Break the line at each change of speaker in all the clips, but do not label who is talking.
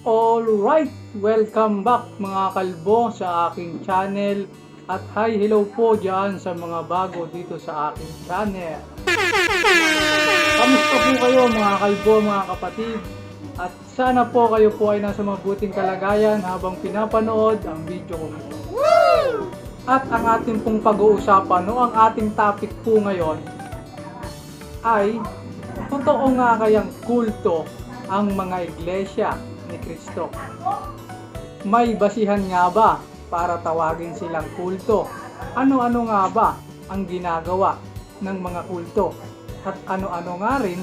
Alright, welcome back mga kalbo sa aking channel at hi hello po dyan sa mga bago dito sa aking channel. Kamusta po kayo mga kalbo mga kapatid? At sana po kayo po ay nasa mabuting kalagayan habang pinapanood ang video ko ito. At ang ating pong pag-uusapan o ang ating topic po ngayon ay totoo nga kayang kulto ang mga iglesia ni Kristo. May basihan nga ba para tawagin silang kulto? Ano-ano nga ba ang ginagawa ng mga kulto? At ano-ano nga rin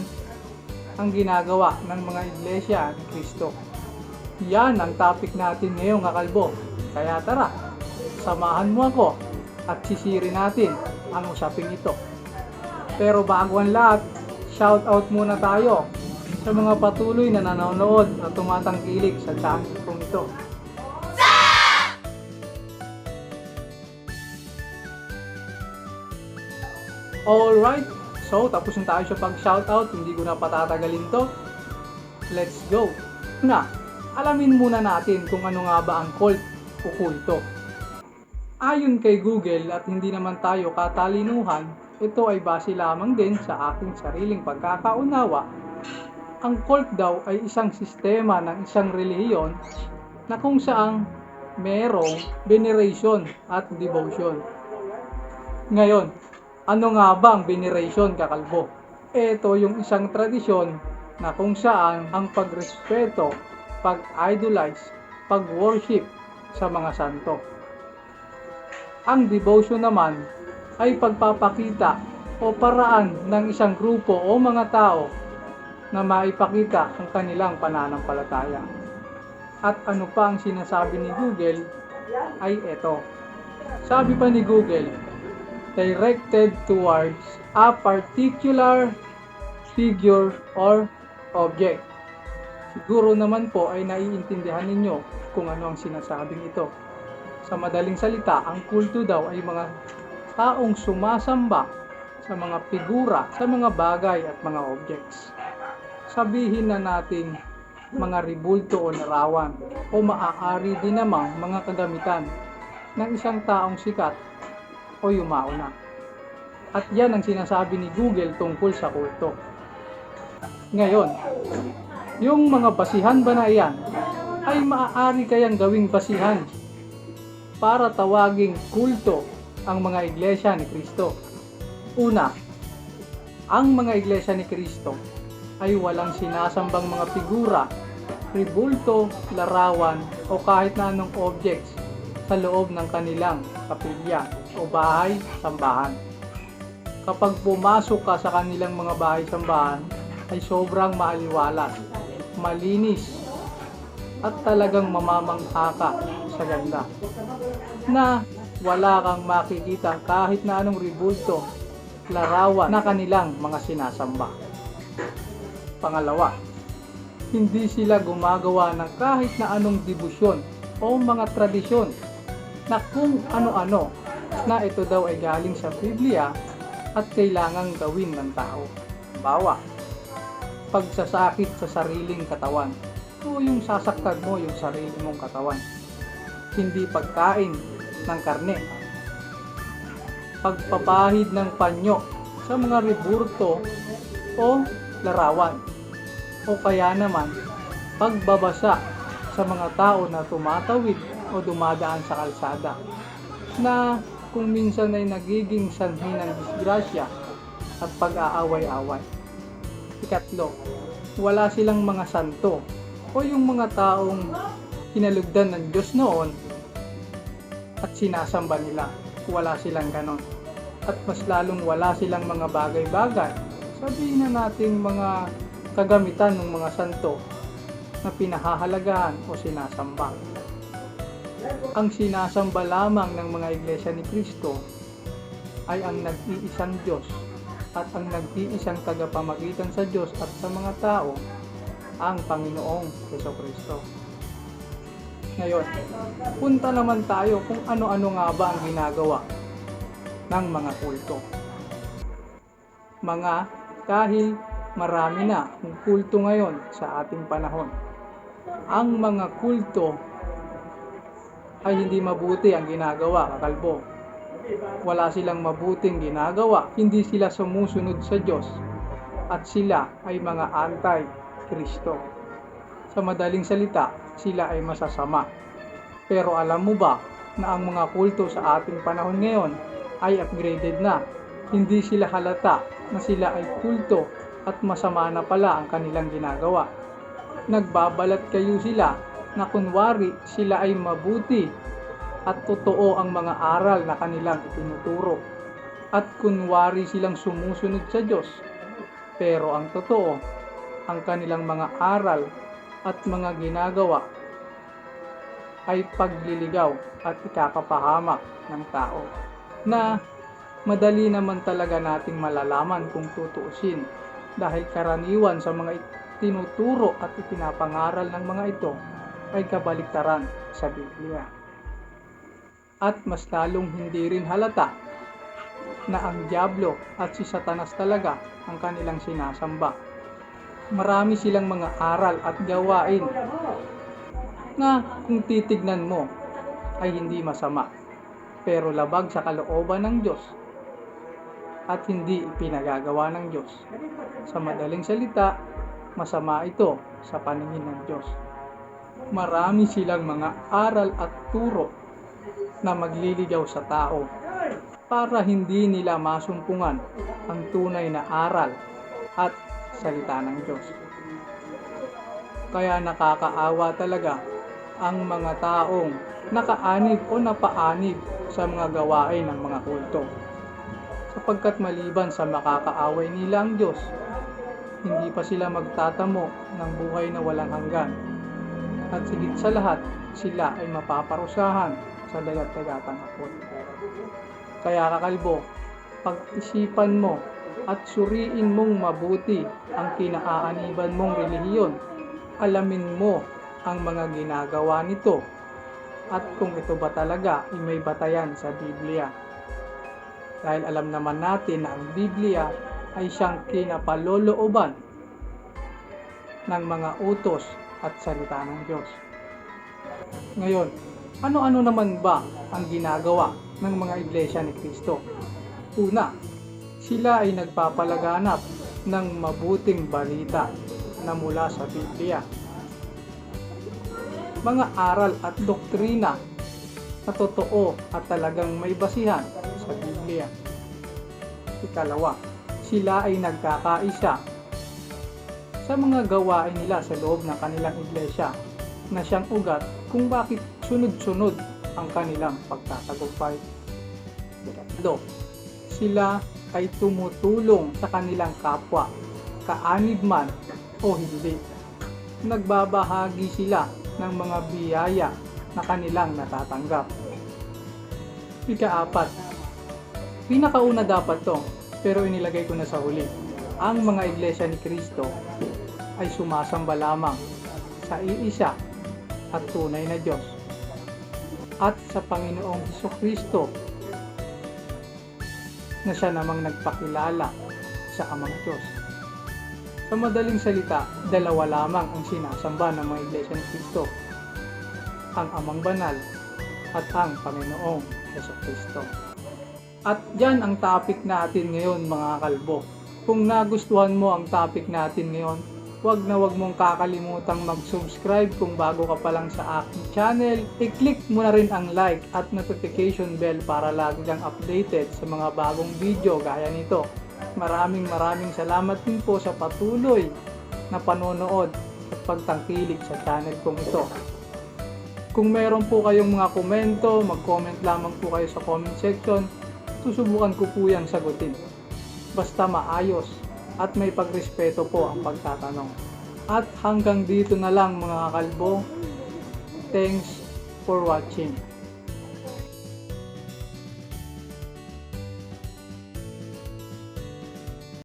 ang ginagawa ng mga iglesia ni Kristo? Yan ang topic natin ngayong kakalbo. Kaya tara, samahan mo ako at sisirin natin ang usaping ito. Pero bago ang lahat, shout out muna tayo sa mga patuloy na nanonood at tumatangkilik sa channel kong ito. Alright, so tapos na tayo sa pag-shoutout, hindi ko na patatagalin to. Let's go! Na, alamin muna natin kung ano nga ba ang cult o kulto. Ayon kay Google at hindi naman tayo katalinuhan, ito ay base lamang din sa aking sariling pagkakaunawa. Ang cult daw ay isang sistema ng isang relihiyon na kung saang merong veneration at devotion. Ngayon, ano nga ba ang veneration kakalbo? Ito yung isang tradisyon na kung saan ang pagrespeto, pag-idolize, pag-worship sa mga santo. Ang devotion naman ay pagpapakita o paraan ng isang grupo o mga tao na maipakita ang kanilang pananampalataya. At ano pa ang sinasabi ni Google ay ito. Sabi pa ni Google, directed towards a particular figure or object. Siguro naman po ay naiintindihan ninyo kung ano ang sinasabing ito. Sa madaling salita, ang kulto daw ay mga taong sumasamba sa mga figura, sa mga bagay at mga objects. Sabihin na natin mga ribulto o larawan o maaari din namang mga kagamitan ng isang taong sikat o yumao na. At yan ang sinasabi ni Google tungkol sa kulto. Ngayon, yung mga basihan ba na iyan ay maaari kayang gawing basihan para tawaging kulto ang mga iglesia ni Kristo. Una, ang mga iglesia ni Kristo ay walang sinasambang mga figura, ribulto, larawan o kahit na anong objects sa loob ng kanilang kapilya o bahay sambahan. Kapag pumasok ka sa kanilang mga bahay sambahan ay sobrang maaliwalas, malinis at talagang mamamangha ka sa ganda na wala kang makikita kahit na anong ribulto, larawan na kanilang mga sinasamba. Pangalawa, hindi sila gumagawa ng kahit na anong debosyon o mga tradisyon na kung ano-ano na ito daw ay galing sa Biblia at kailangang gawin ng tao. Bawa, pagsasakit sa sariling katawan o yung sasaktan mo yung sarili mong katawan. Hindi pagkain ng karne. Pagpapahid ng panyo sa mga riburto o larawan. O kaya naman, pagbabasa sa mga tao na tumatawid o dumadaan sa kalsada na kung minsan ay nagiging sanhi ng disgrasya at pag-aaway-away. Ikatlo, wala silang mga santo o yung mga taong hinalugdan ng Diyos noon at sinasamba nila. Wala silang ganon. At mas lalong wala silang mga bagay-bagay. Sabihin na natin mga kagamitan ng mga santo na pinahahalagahan o sinasamba. Ang sinasamba lamang ng mga iglesia ni Kristo ay ang nag-iisang Diyos at ang nag-iisang tagapamagitan sa Diyos at sa mga tao ang Panginoong Heso Kristo. Ngayon, punta naman tayo kung ano-ano nga ba ang ginagawa ng mga kulto. Mga dahil marami na ang kulto ngayon sa ating panahon. ang mga kulto ay hindi mabuti ang ginagawa, kakalbo. Wala silang mabuting ginagawa, hindi sila sumusunod sa Diyos at sila ay mga anti-Kristo. Sa madaling salita, sila ay masasama. Pero alam mo ba na ang mga kulto sa ating panahon ngayon ay upgraded na. Hindi sila halata na sila ay kulto at masama na pala ang kanilang ginagawa. Nagbabalat kayo sila na kunwari sila ay mabuti at totoo ang mga aral na kanilang itinuturo. At kunwari silang sumusunod sa Diyos. Pero ang totoo, ang kanilang mga aral at mga ginagawa ay pagliligaw at ikakapahamak ng tao na madali naman talaga nating malalaman kung tutuusin dahil karaniwan sa mga tinuturo at ipinapangaral ng mga ito ay kabaliktaran sa Biblia. At mas lalong hindi rin halata na ang Diablo at si Satanas talaga ang kanilang sinasamba. Marami silang mga aral at gawain na kung titignan mo ay hindi masama pero labag sa kalooban ng Diyos at hindi ipinagagawa ng Diyos. Sa madaling salita, masama ito sa paningin ng Diyos. Marami silang mga aral at turo na magliligaw sa tao para hindi nila masumpungan ang tunay na aral at salita ng Diyos. Kaya nakakaawa talaga ang mga taong nakaanib o napaanib sa mga gawain ng mga kulto. Sapagkat maliban sa makakaaway nila ang Diyos, hindi pa sila magtatamo ng buhay na walang hanggan. At sigit sa lahat, sila ay mapaparusahan sa dagat-dagatang hapon. Kaya kakalbo, pag-isipan mo at suriin mong mabuti ang kinaaaniban mong relihiyon. Alamin mo ang mga ginagawa nito at kung ito ba talaga ay may batayan sa Biblia. Dahil alam naman natin na ang Biblia ay siyang kinapalolooban ng mga utos at salita ng Diyos. Ngayon, ano-ano naman ba ang ginagawa ng mga iglesia ni Kristo? Una, sila ay nagpapalaganap ng mabuting balita na mula sa Biblia. Mga aral at doktrina na totoo at talagang may basihan sa Biblia. Ikalawa, sila ay nagkakaisa sa mga gawain nila sa loob ng kanilang iglesia na siyang ugat kung bakit sunod-sunod ang kanilang pagtatagumpay. Ikatlo, sila ay tumutulong sa kanilang kapwa, kaanib man o hindi. Nagbabahagi sila ng mga biyaya na kanilang natatanggap. Ika-apat, pinakauna dapat to, pero inilagay ko na sa huli. Ang mga iglesia ni Kristo ay sumasamba lamang sa iisa at tunay na Diyos at sa Panginoong Heso Kristo na siya namang nagpakilala sa Amang Diyos. Sa madaling salita, dalawa lamang ang sinasamba ng mga iglesia ni Kristo. Ang Amang Banal at ang Panginoong Heso Kristo. At dyan ang topic natin ngayon mga kalbo. Kung nagustuhan mo ang topic natin ngayon, huwag na huwag mong kakalimutang mag-subscribe kung bago ka pa lang sa aking channel. I-click mo na rin ang like at notification bell para lagi kang updated sa mga bagong video gaya nito. Maraming maraming salamat din po sa patuloy na panonood at pagtangkilik sa channel kong ito. Kung meron po kayong mga komento, mag-comment lamang po kayo sa comment section. Susubukan ko po yan sagutin. Basta maayos at may pagrespeto po ang pagtatanong. At hanggang dito na lang mga kalbo. Thanks for watching.